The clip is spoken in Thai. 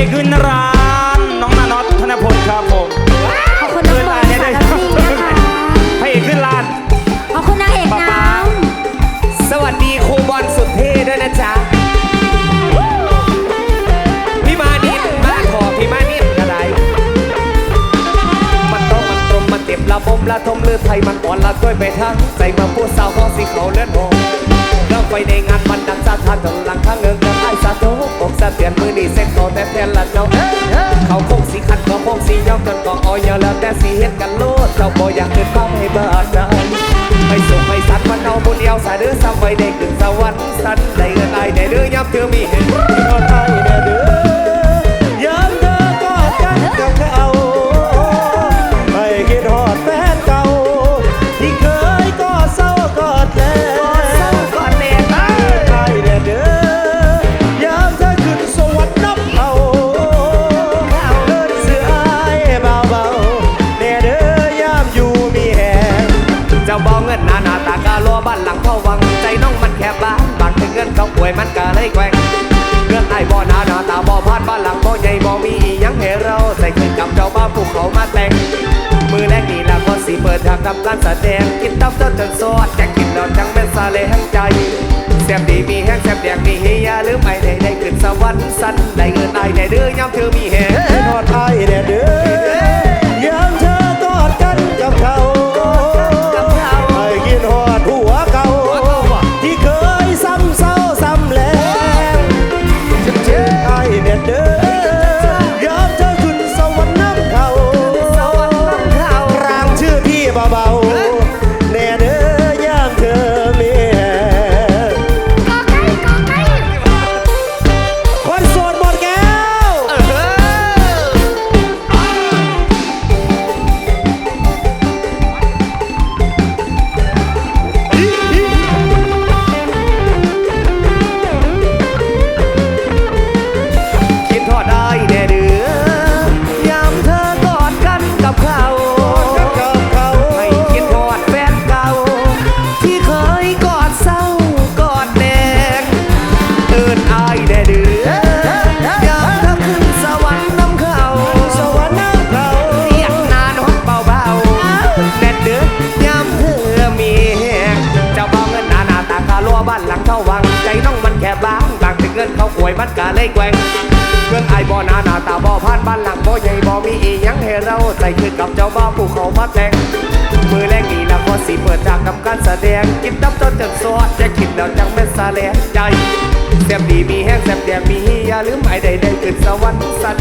อกวินร้านน้องนาน็อตธนพลครับผมขอบคุณน้องบอลสารพีนะคะพระเอกขึ้นร้าน ขอบคุณนางเอกน้สวัสดีครูบอลสุดเท่ด้วยนะจ๊ะพี่มานิดมาขอพี่มานิดก็ได้มันต้องมันตรงมันเต็มละบมละทมเลือดไทยมันอ่อนละก้อยไปทั้งใจมาพูดสาวห้องสีเขาเลือดหงเรื่องไฟในงานมันดังสะท้านจนหลังข้างเงินกันไอ้สาธุอก สะเตือนมือนี่เซ็กโตแต่แทนละเจ้าเขาคงสีขัดเขาคงสีย้อมจนก็อ้อยแล้วแต่สีเฮ็ดกันโลดเจ้าบ่อยากเกิดความให้บ้าใจไปส่งไปสันว์มันเอาบุญเดียวสาเดือซ้ำไปได้ขึ้นสวรรค์สันได้เงินได้ได้เดือยับเธอมีเห บ้านหลังเข้าวังใจน้องมันแคบบ้านบางถึงเงินเขาป่วยมันก็เลยแกว่งเรื่องไอ้บ่หนาหนาตาบ่อพานบ้านหลังบ่อใหญ่บ่มีอีหยังให้เราใส่ขึ้นกับเจ้าบ้าภูเขามาแต่งมือแรกนี่ละก็สีเปิดทางทำการแสดงกินตับเต้นจนสดแจกกินแล้วจังเป็นสาเลแห่งใจแซ่บดีมีแห้งแซ่บแดงมีเฮียหรือไม่ได้ได้ขึ้นสวรรค์สั้นได้เงินได้ได้เดือยามเธอมีแหงคิดฮอดไทยแน่เด้อ เข้าวังใจน้องมันแค่บางบางถึงเงินเขาป่วยมันกะเลยแกว่งเงินไอบ่หนาหน้าตาบ่ผ่านบ้านหลังบ่ใหญ่บ่มีอีหยังให้เราใจขึ้นกับเจ้าบ่าวผู้เขามาแต่งมือแรกนี่ละก็สิเปิดจากกับการแสดงกินตับต้นจนสวดจะกินแล้วจังเป็นสาแลใจแซ่บดีมีแห้งแซ่บแดงมีอย่าลืมไอ้ใดได้ขึ้นสวรรค์สัน